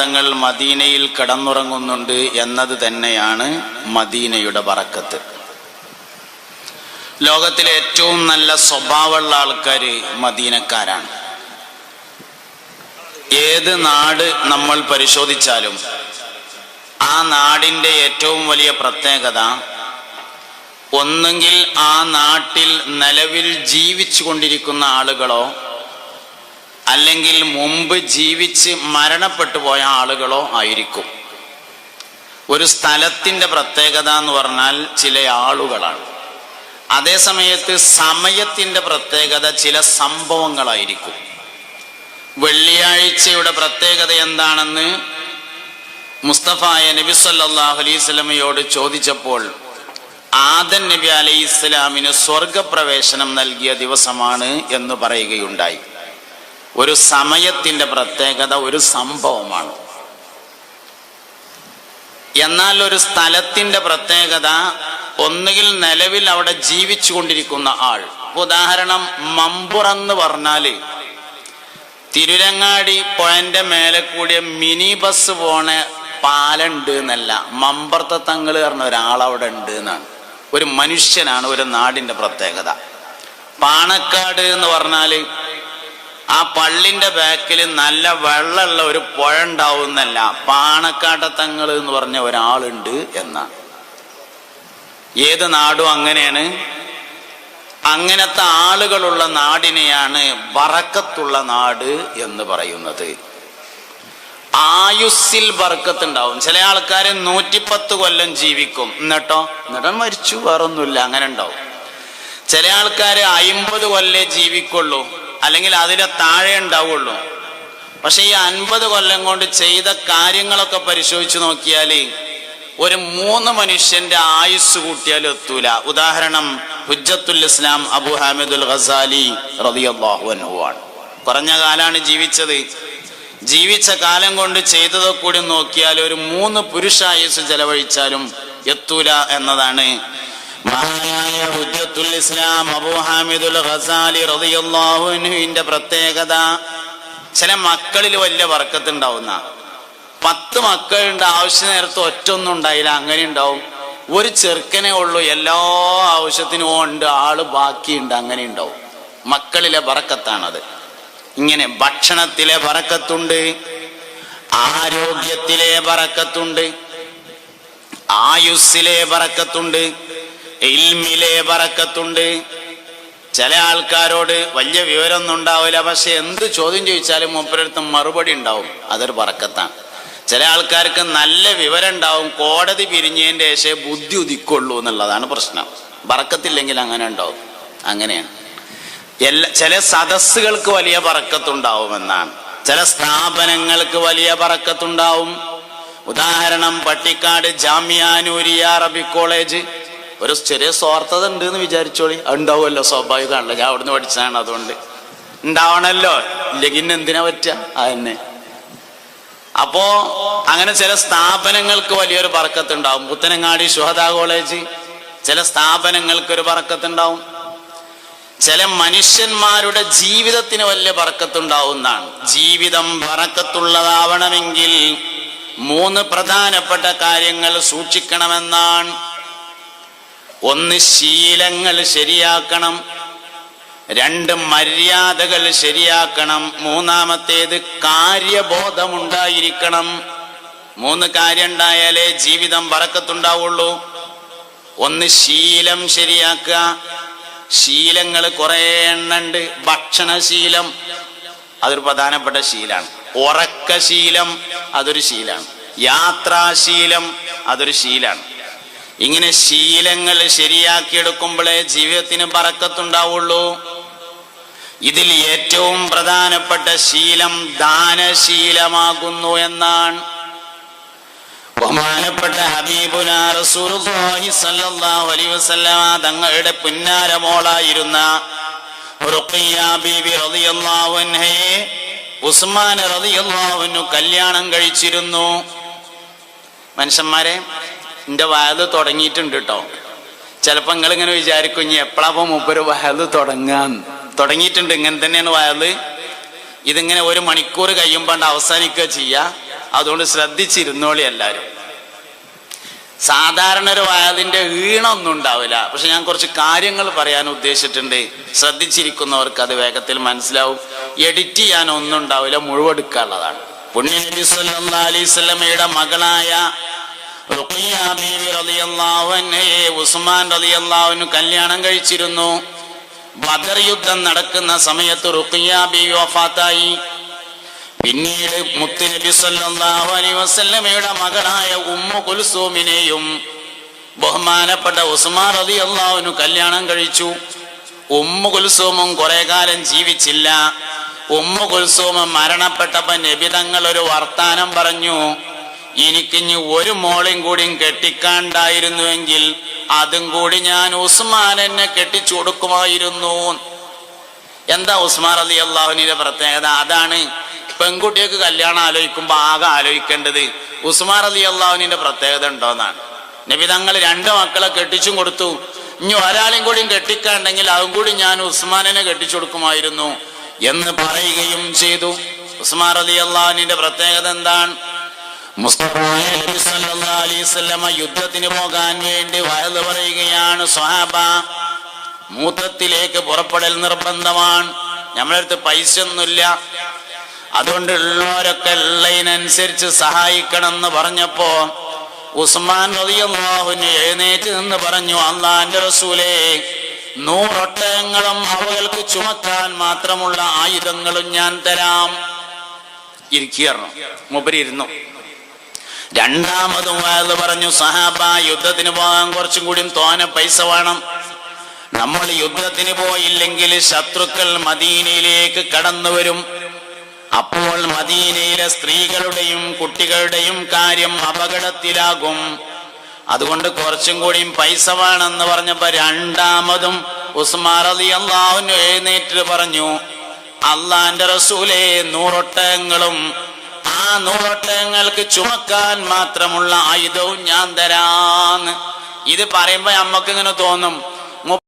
തങ്ങൾ മദീനയിൽ കടന്നുറങ്ങുന്നുണ്ട് എന്നത് തന്നെയാണ് മദീനയുടെ വറക്കത്ത്. ലോകത്തിലെ ഏറ്റവും നല്ല സ്വഭാവമുള്ള ആൾക്കാർ മദീനക്കാരാണ്. ഏത് നാട് നമ്മൾ പരിശോധിച്ചാലും ആ നാടിന്റെ ഏറ്റവും വലിയ പ്രത്യേകത ഒന്നുകിൽ ആ നാട്ടിൽ നിലവിൽ ജീവിച്ചു കൊണ്ടിരിക്കുന്ന ആളുകളോ അല്ലെങ്കിൽ മുമ്പ് ജീവിച്ച് മരണപ്പെട്ടു പോയ ആളുകളോ ആയിരിക്കും. ഒരു സ്ഥലത്തിന്റെ പ്രത്യേകത എന്ന് പറഞ്ഞാൽ ചില ആളുകളാണ്. അതേ സമയത്ത് സമയത്തിന്റെ പ്രത്യേകത ചില സംഭവങ്ങളായിരിക്കും. വെള്ളിയാഴ്ചയുടെ പ്രത്യേകത എന്താണെന്ന് മുസ്തഫായ നബി സ്വലമയോട് ചോദിച്ചപ്പോൾ ആദൻ നബി അലൈഹി ഇസ്ലാമിന് സ്വർഗപ്രവേശനം നൽകിയ ദിവസമാണ് എന്ന് പറയുകയുണ്ടായി. ഒരു സമയത്തിന്റെ പ്രത്യേകത ഒരു സംഭവമാണ്. എന്നാൽ ഒരു സ്ഥലത്തിന്റെ പ്രത്യേകത ഒന്നുകിൽ നിലവിൽ അവിടെ ജീവിച്ചു കൊണ്ടിരിക്കുന്ന ആൾ. ഉദാഹരണം മമ്പുറെന്ന് പറഞ്ഞാൽ തിരുരങ്ങാടി പോയിന്റെ മേലെ കൂടിയ മിനി ബസ് പോണ പാലുണ്ട് എന്നല്ല. മമ്പർത്ത തങ്ങൾ പറഞ്ഞ ഒരാളവിടെ ഉണ്ട് എന്നാണ്. ഒരു മനുഷ്യനാണ് ഒരു നാടിന്റെ പ്രത്യേകത. പാണക്കാട് എന്ന് പറഞ്ഞാൽ ആ പള്ളിന്റെ ബാക്കിൽ നല്ല വെള്ളമുള്ള ഒരു പുഴ ഉണ്ടാവുന്നല്ല. പാണക്കാട്ടത്തങ്ങൾ എന്ന് പറഞ്ഞ ഒരാളുണ്ട് എന്നാണ് ഏത് നാടും അങ്ങനെയാണ്. അങ്ങനത്തെ ആളുകളുള്ള നാടിനെയാണ് ബറക്കത്തുള്ള നാട് എന്ന് പറയുന്നത്. ആയുസ്സിൽ ബർക്കത്ത് ഉണ്ടാവും ചില ആൾക്കാർ നൂറ്റിപ്പത്ത് കൊല്ലം ജീവിക്കും. എന്നിട്ടോ? എന്നിട്ടോ മരിച്ചു വേറൊന്നുമില്ല അങ്ങനെ ഉണ്ടാവും. ചില ആൾക്കാർ അയിമ്പത് കൊല്ലേ ജീവിക്കുള്ളൂ. അല്ലെങ്കിൽ അതിലെ താഴെ ഉണ്ടാവുള്ളൂ. പക്ഷെ ഈ അൻപത് കൊല്ലം കൊണ്ട് ചെയ്ത കാര്യങ്ങളൊക്കെ പരിശോധിച്ച് നോക്കിയാൽ ഒരു മൂന്ന് മനുഷ്യന്റെ ആയുസ് കൂട്ടിയാലും എത്തൂല. ഉദാഹരണം ഹുജ്ജത്തുൽ ഇസ്ലാം അബു ഹാമിദുൽ ഖസാലി ആണ്. കുറഞ്ഞ കാലാണ് ജീവിച്ചത്. ജീവിച്ച കാലം കൊണ്ട് ചെയ്തതൊക്കെ കൂടി നോക്കിയാൽ ഒരു മൂന്ന് പുരുഷ പുരുഷായുസ് ചെലവഴിച്ചാലും എത്തൂല എന്നതാണ് മഹാനായ ഹുജ്ജത്തുൽ ഇസ്ലാം അബൂ ഹാമിദുൽ ഖസാലി റളിയല്ലാഹു അൻഹുവിന്റെ പ്രത്യേകത ചില മക്കളിൽ വലിയ വർക്കത്തുണ്ടാവുന്ന. പത്ത് മക്കളുണ്ട് ആവശ്യ നേരത്ത് ഒറ്റൊന്നും ഉണ്ടായില്ല അങ്ങനെ ഉണ്ടാവും. ഒരു ചെറുക്കനെ ഉള്ളൂ എല്ലാ ആവശ്യത്തിനും ഉണ്ട് ആൾ ബാക്കിയുണ്ട് അങ്ങനെ ഉണ്ടാവും. മക്കളിലെ ബറക്കത്താണത്. ഇങ്ങനെ ഭക്ഷണത്തിലെ ബറക്കത്തുണ്ട് ആരോഗ്യത്തിലെ ബറക്കത്തുണ്ട് ആയുസ്സിലെ ബറക്കത്തുണ്ട് ഇൽമിലെ വറക്കത്തുണ്ട് ചില ആൾക്കാരോട് വലിയ വിവരമൊന്നും ഉണ്ടാവില്ല. പക്ഷെ എന്ത് ചോദ്യം ചോദിച്ചാലും മൂപ്പരടുത്ത് മറുപടി ഉണ്ടാവും. അതൊരു വറക്കത്താണ് ചില ആൾക്കാർക്ക് നല്ല വിവരം ഉണ്ടാവും കോടതി പിരിഞ്ഞതിന്റെ ശേഷം ബുദ്ധി ഉദിക്കുള്ളൂ എന്നുള്ളതാണ് പ്രശ്നം. വറക്കത്തില്ലെങ്കിൽ അങ്ങനെ ഉണ്ടാവും. അങ്ങനെയാണ്. എല്ലാ ചില സദസ്സുകൾക്ക് വലിയ പറക്കത്തുണ്ടാവുമെന്നാണ്. ചില സ്ഥാപനങ്ങൾക്ക് വലിയ പറക്കത്തുണ്ടാവും. ഉദാഹരണം പട്ടിക്കാട് ജാമ്യാനൂരിയ അറബി കോളേജ്. ഒരു ചെറിയ സ്വാർത്ഥത ഉണ്ട് എന്ന് വിചാരിച്ചോളി. ഉണ്ടാവുമല്ലോ സ്വാഭാവികമാണല്ലോ. ഞാൻ അവിടുന്ന് പഠിച്ചതാണ് അതുകൊണ്ട്. ഉണ്ടാവണല്ലോ ഇല്ലെങ്കിൽ എന്തിനാ പറ്റുക? അതന്നെ അപ്പോ അങ്ങനെ ചില സ്ഥാപനങ്ങൾക്ക് വലിയൊരു പറക്കത്തുണ്ടാവും. പുത്തനങ്ങാടി ശുഹദ കോളേജ് ചില സ്ഥാപനങ്ങൾക്ക് ഒരു പറക്കത്തുണ്ടാവും. ചില മനുഷ്യന്മാരുടെ ജീവിതത്തിന് വലിയ പറക്കത്തുണ്ടാവുന്നതാണ് ജീവിതം പറക്കത്തുള്ളതാവണമെങ്കിൽ മൂന്ന് പ്രധാനപ്പെട്ട കാര്യങ്ങൾ സൂക്ഷിക്കണമെന്നാണ് ഒന്ന് ശീലങ്ങൾ ശരിയാക്കണം രണ്ട് മര്യാദകൾ ശരിയാക്കണം മൂന്നാമത്തേത് കാര്യബോധമുണ്ടായിരിക്കണം. മൂന്ന് കാര്യം ഉണ്ടായാലേ ജീവിതം വറക്കത്തുണ്ടാവുള്ളൂ. ഒന്ന് ശീലം ശരിയാക്കുക. ശീലങ്ങൾ കുറേ എണ്ണുണ്ട്. ഭക്ഷണശീലം അതൊരു പ്രധാനപ്പെട്ട ശീലാണ്. ഉറക്കശീലം അതൊരു ശീലാണ്. യാത്രാശീലം അതൊരു ശീലാണ്. ഇങ്ങനെ ശീലങ്ങൾ ശരിയാക്കിയെടുക്കുമ്പോഴേ ജീവിതത്തിന് പറക്കത്തുണ്ടാവുള്ളൂ ഇതിൽ ഏറ്റവും പ്രധാനപ്പെട്ട ശീലം ദാനശീലമാകുന്നു എന്നാണ്. ബഹുമാനപ്പെട്ട റസൂലുള്ളാഹി വസല്ലമ തങ്ങളുടെ പുന്നാരമോളായിരുന്ന ബീബി റളിയല്ലാഹു ഉസ്മാൻ റളിയല്ലാഹു അൻഹു കല്യാണം കഴിച്ചിരുന്നു. മനുഷ്യന്മാരെ എന്റെ വയത് തുടങ്ങിയിട്ടുണ്ട് കേട്ടോ ചിലപ്പോൾ നിങ്ങളിങ്ങനെ വിചാരിക്കും ഇനി എപ്പോഴാപ്പോൾ മൂപ്പര് വയത് തുടങ്ങാൻ തുടങ്ങിയിട്ടുണ്ട്. ഇങ്ങനെ തന്നെയാണ് വയത് ഇതിങ്ങനെ ഒരു മണിക്കൂർ കഴിയുമ്പോൾ അവസാനിക്കുക ചെയ്യുക അതുകൊണ്ട് ശ്രദ്ധിച്ചിരുന്നോളി എല്ലാവരും സാധാരണ ഒരു വയതിന്റെ ഈണമൊന്നും ഉണ്ടാവില്ല. പക്ഷെ ഞാൻ കുറച്ച് കാര്യങ്ങൾ പറയാൻ ഉദ്ദേശിച്ചിട്ടുണ്ട്. ശ്രദ്ധിച്ചിരിക്കുന്നവർക്ക് അത് വേഗത്തിൽ മനസ്സിലാവും. എഡിറ്റ് ചെയ്യാൻ ഒന്നും ഉണ്ടാവില്ല. മുഴുവെടുക്കാനുള്ളതാണ്. പുണ്യ നബി സല്ലാ അലൈഹി വസല്ലമയുടെ മകളായ ഉസ്മാൻ റളിയല്ലാഹു കല്യാണം കഴിച്ചിരുന്നു. ബദർ യുദ്ധം നടക്കുന്ന സമയത്ത് റുഖിയ പിന്നീട് മുത്തുനബി സല്ലല്ലാഹു അലൈഹി വസല്ലമയുടെ മകളായ ഉമ്മു കുൽസൂമിനെയും ബഹുമാനപ്പെട്ട ഉസ്മാൻ അള്ളാവിനു കല്യാണം കഴിച്ചു. ഉമ്മു കുൽസൂമും കുറെ കാലം ജീവിച്ചില്ല. ഉമ്മു കുൽസൂമും മരണപ്പെട്ടപ്പോ നബി തങ്ങൾ ഒരു വർത്താനം പറഞ്ഞു. എനിക്കിഞ്ഞ് ഒരു മോളെയും കൂടിയും കെട്ടിക്കാണ്ടായിരുന്നുവെങ്കിൽ അതും കൂടി ഞാൻ ഉസ്മാൻ എന്നെ കെട്ടിച്ചു കൊടുക്കുമായിരുന്നു. എന്താ ഉസ്മാൻ അലി അള്ളാഹുവിന്റെ പ്രത്യേകത? അതാണ് പെൺകുട്ടികൾക്ക് കല്യാണം ആലോചിക്കുമ്പോൾ ആകെ ആലോചിക്കേണ്ടത് ഉസ്മാൻ അലി അള്ളാഹുനിന്റെ പ്രത്യേകത ഉണ്ടോന്നാണ്. നബി തങ്ങൾ രണ്ട് മക്കളെ കെട്ടിച്ചും കൊടുത്തു. ഇനി ഒരാളെയും കൂടിയും കെട്ടിക്കാണ്ടെങ്കിൽ അതും കൂടി ഞാൻ ഉസ്മാനെ കെട്ടിച്ചു കൊടുക്കുമായിരുന്നു എന്ന് പറയുകയും ചെയ്തു. ഉസ്മാൻ അലി അള്ളാഹുനിന്റെ പ്രത്യേകത എന്താണ്? അലൈഹി യുദ്ധത്തിന് പോകാൻ വേണ്ടി വയത് പറയുകയാണ് സ്വഹാബ. മൂത്തത്തിലേക്ക് പുറപ്പെടൽ നിർബന്ധമാണ്. നമ്മളടുത്ത് പൈസ ഒന്നുമില്ല അതുകൊണ്ട് ഉള്ളവരൊക്കെ ഉള്ളതിനനുസരിച്ച് സഹായിക്കണം എന്ന് പറഞ്ഞപ്പോ ഉസ്മാൻ റളിയല്ലാഹുവിന് എഴുന്നേറ്റ് നിന്ന് പറഞ്ഞു അള്ളാന്റെ റസൂലേ നൂറൊട്ടകങ്ങളും അവകൾക്ക് ചുമക്കാൻ മാത്രമുള്ള ആയുധങ്ങളും ഞാൻ തരാം. ഇരിക്കുകയായിരുന്നു. മുബരി ഇരുന്നു. രണ്ടാമതും അത് പറഞ്ഞു സഹാബ യുദ്ധത്തിന് പോകാൻ കുറച്ചും കൂടി തോനെ പൈസ വേണം. നമ്മൾ യുദ്ധത്തിന് പോയില്ലെങ്കിൽ ശത്രുക്കൾ മദീനയിലേക്ക് കടന്നു വരും. അപ്പോൾ മദീനയിലെ സ്ത്രീകളുടെയും കുട്ടികളുടെയും കാര്യം അപകടത്തിലാകും. അതുകൊണ്ട് കുറച്ചും കൂടിയും പൈസ വേണമെന്ന് പറഞ്ഞപ്പോ രണ്ടാമതും ഉസ്മാർ അലി അള്ളാഹുന് എഴുന്നേറ്റ് പറഞ്ഞു അള്ളാന്റെ റസൂലെ നൂറൊട്ടകങ്ങളും ആ നൂറൊട്ടകങ്ങൾക്ക് ചുമക്കാൻ മാത്രമുള്ള ആയുധവും ഞാൻ തരാന്ന്. ഇത് പറയുമ്പോ നമ്മക്ക് ഇങ്ങനെ തോന്നും